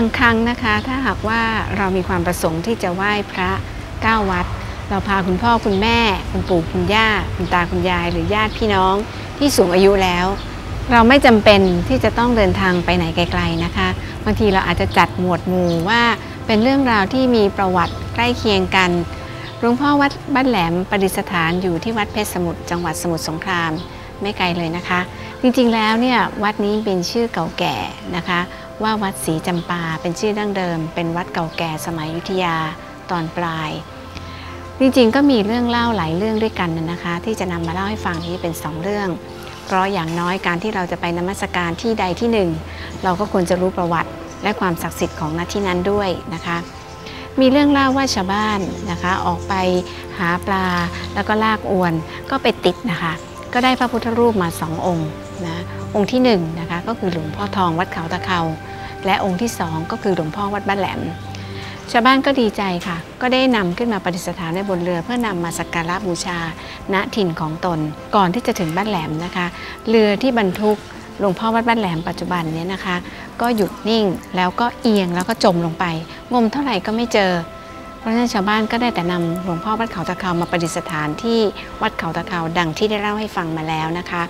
างครั้งนะคะ ถ้าหากว่าเรามีความประสงค์ที่จะไหว้พระเก้าวัด เราพาคุณพ่อคุณแม่ คุณปู่คุณย่า คุณตาคุณยาย หรือญาติพี่น้องที่สูงอายุแล้ว เราไม่จำเป็นที่จะต้องเดินทางไปไหนไกลๆนะคะบางทีเราอาจจะจัดหมวดหมู่ว่าเป็นเรื่องราวที่มีประวัติใกล้เคียงกันหลวงพ่อวัดบ้านแหลมประดิษฐานอยู่ที่วัดเพชรสมุทรจังหวัดสมุทรสงคราม ไม่ไกลเลยนะคะ จริงๆแล้วเนี่ยวัดนี้เป็นชื่อเก่าแก่นะคะ ว่าวัดศรีจำปาเป็นชื่อดั้งเดิม เป็นวัดเก่าแก่สมัยยุธยาตอนปลาย จริงๆก็มีเรื่องเล่าหลายเรื่องด้วยกันนะคะ ที่จะนำมาเล่าให้ฟังนี้เป็นสองเรื่อง เพราะอย่างน้อยการที่เราจะไปนมัสการที่ใดที่หนึ่ง เราก็ควรจะรู้ประวัติและความศักดิ์สิทธิ์ของณที่นั้นด้วยนะคะมีเรื่องเล่าว่าชาวบ้านนะคะ ออกไปหาปลาแล้วก็ลากอวนก็ไปติดนะคะ ก็ได้พระพุทธรูปมาสององค์นะองค์ที่หนึ่งนะคะก็คือหลวงพ่อทองวัดเขาตะเขา และองค์ที่สองก็คือหลวงพ่อวัดบ้านแหลม ชาวบ้านก็ดีใจค่ะ ก็ได้นำขึ้นมาประดิษฐานในบนเรือ เพื่อนำมาสักการะบูชา ณถิ่นของตน ก่อนที่จะถึงบ้านแหลมนะคะ เรือที่บรรทุกหลวงพ่อวัดบ้านแหลมปัจจุบันเนี้นะคะ ก็หยุดนิ่งแล้วก็เอียงแล้วก็จมลงไป งมเท่าไหร่ก็ไม่เจอ เพราะฉะนั้นชาวบ้านก็ได้แต่นำหลวงพ่อวัดเขาตะเขามาประดิษฐานที่วัดเขาตะเขาดังที่ได้เล่าให้ฟังมาแล้วนะคะ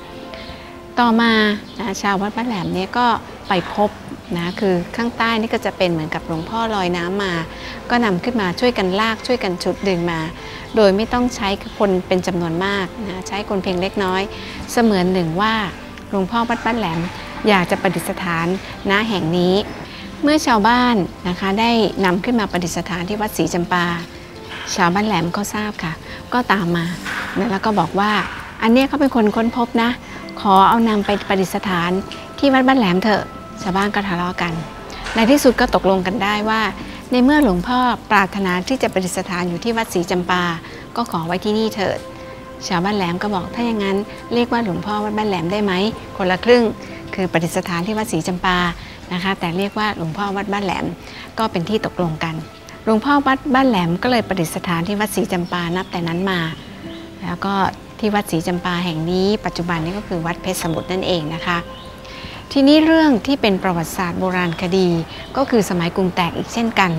ต่อมานะชาววัดบ้านแหลมเนี่ยก็ไปพบนะคือข้างใต้นี่ก็จะเป็นเหมือนกับหลวงพ่อลอยน้ำมา ก็นำขึ้นมาช่วยกันลากช่วยกันชุดดึงมา โดยไม่ต้องใช้คนเป็นจำนวนมากนะใช้คนเพียงเล็กน้อย เสมือนหนึ่งว่าหลวงพ่อวัดบ้านแหลมอยากจะประดิษฐานณแห่งนี้ เมื่อชาวบ้านนะคะได้นำขึ้นมาประดิษฐานที่วัดศรีจำปา ชาวบ้านแหลมก็ทราบค่ะ ก็ตามมาแล้วก็บอกว่าอันนี้เขาเป็นคนค้นพบนะ ขอเอานำไปประดิษฐานที่วัดบ้านแหลมเถอะ ชาวบ้านก็ทะเลาะกัน ในที่สุดก็ตกลงกันได้ว่า ในเมื่อหลวงพ่อปรารถนาที่จะประดิษฐานอยู่ที่วัดศรีจำปา ก็ขอไว้ที่นี่เถิดชาวบ้านแหลมก็บอกถ้าอย่างนั้นเรียกว่าหลวงพ่อวัดบ้านแหลมได้ไหมคนละครึ่ง คือประดิษฐานที่วัดศรีจำปา นะคะ แต่เรียกว่าหลวงพ่อวัดบ้านแหลมก็เป็นที่ตกลงกันหลวงพ่อวัดบ้านแหลมก็เลยประดิษฐานที่วัดศรีจำปานับแต่นั้นมา แล้วก็ที่วัดศรีจำปาแห่งนี้ ปัจจุบันนี้ก็คือวัดเพชรสมุทรนั่นเองนะคะ ทีนี้เรื่องที่เป็นประวัติศาสตร์โบราณคดี ก็คือสมัยกรุงแตกอีกเช่นกัน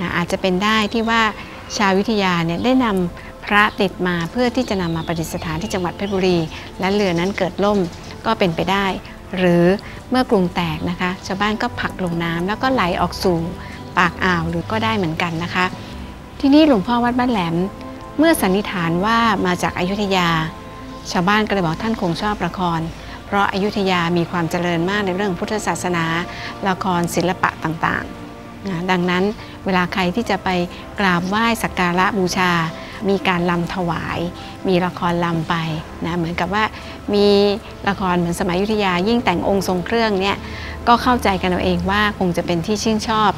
นะอาจจะเป็นได้ที่ว่าชาววิทยาเนี่ยได้นำพระติดมาเพื่อที่จะนำมาประดิษฐานที่จังหวัดเพชรบุรี และเรือนั้นเกิดล่มก็เป็นไปได้ หรือเมื่อกรุงแตกนะคะ ชาวบ้านก็ผลักลงน้ำแล้วก็ไหลออกสู่ปากอ่าวหรือก็ได้เหมือนกันนะคะ ที่นี้หลวงพ่อวัดบ้านแหลม เมื่อสันนิษฐานว่ามาจากอายุทยา ชาวบ้านก็เลยบอกท่านคงชอบละคร เพราะอายุทยามีความเจริญมากในเรื่องพุทธศาสนา ละครศิลปะต่างๆนะดังนั้นเวลาใครที่จะไปกราบไหว้สักการะบูชา มีการลำถวาย มีละครลำไปนะเหมือนกับว่ามีละครเหมือนสมัยอยุธยายิ่งแต่งองค์ทรงเครื่องเนี่ย ก็เข้าใจกันเอาเองว่าคงจะเป็นที่ชื่นชอบ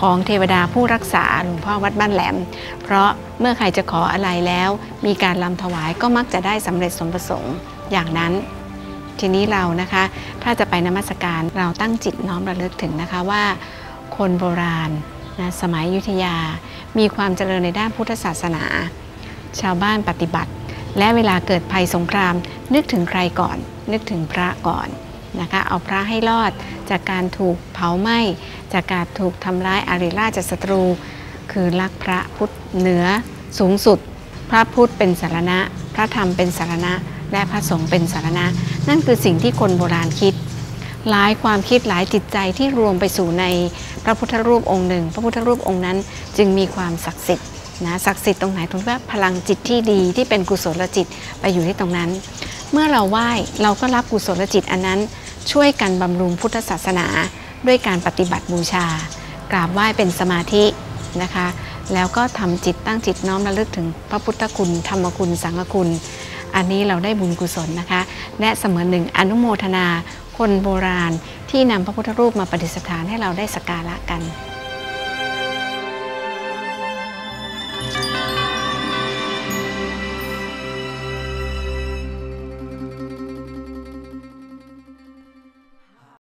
ของเทวดาผู้รักษาหลวงพ่อวัดบ้านแหลม เพราะเมื่อใครจะขออะไรแล้ว มีการลำถวายก็มักจะได้สำเร็จสมประสงค์อย่างนั้น ทีนี้เรานะคะ ถ้าจะไปนมัสการเราตั้งจิตน้อมระลึกถึงนะคะว่า คนโบราณนะสมัยยุทธยา มีความเจริญในด้านพุทธศาสนา ชาวบ้านปฏิบัติ และเวลาเกิดภัยสงคราม นึกถึงใครก่อน นึกถึงพระก่อน นะคะเอาพระให้รอดจากการถูกเผาไหม้จากการถูกทำร้ายอาริราชศัตรู คือรักพระพุทธเหนือสูงสุด พระพุทธเป็นสารณะ พระธรรมเป็นสารณะ และพระสงฆ์เป็นสารณะ นั่นคือสิ่งที่คนโบราณคิดหลายความคิดหลายจิตใจที่รวมไปสู่ในพระพุทธรูปองค์หนึ่ง พระพุทธรูปองค์นั้นจึงมีความศักดิ์สิทธิ์นะศักดิ์สิทธิ์ตรงไหนตรงที่ว่าพลังจิตที่ดีที่เป็นกุศลจิตไปอยู่ที่ตรงนั้น เมื่อเราไหว้เราก็รับกุศลจิตอันนั้น ช่วยกันบำรุงพุทธศาสนา ด้วยการปฏิบัติบูชา กราบไหว้เป็นสมาธินะคะ แล้วก็ทำจิตตั้งจิตน้อมระลึกถึงพระพุทธคุณ ธรรมคุณ สังฆคุณ อันนี้เราได้บุญกุศลนะคะ และเสมอหนึ่งอนุโมทนา คนโบราณที่นำพระพุทธรูปมาประดิษฐานให้เราได้สักการะกัน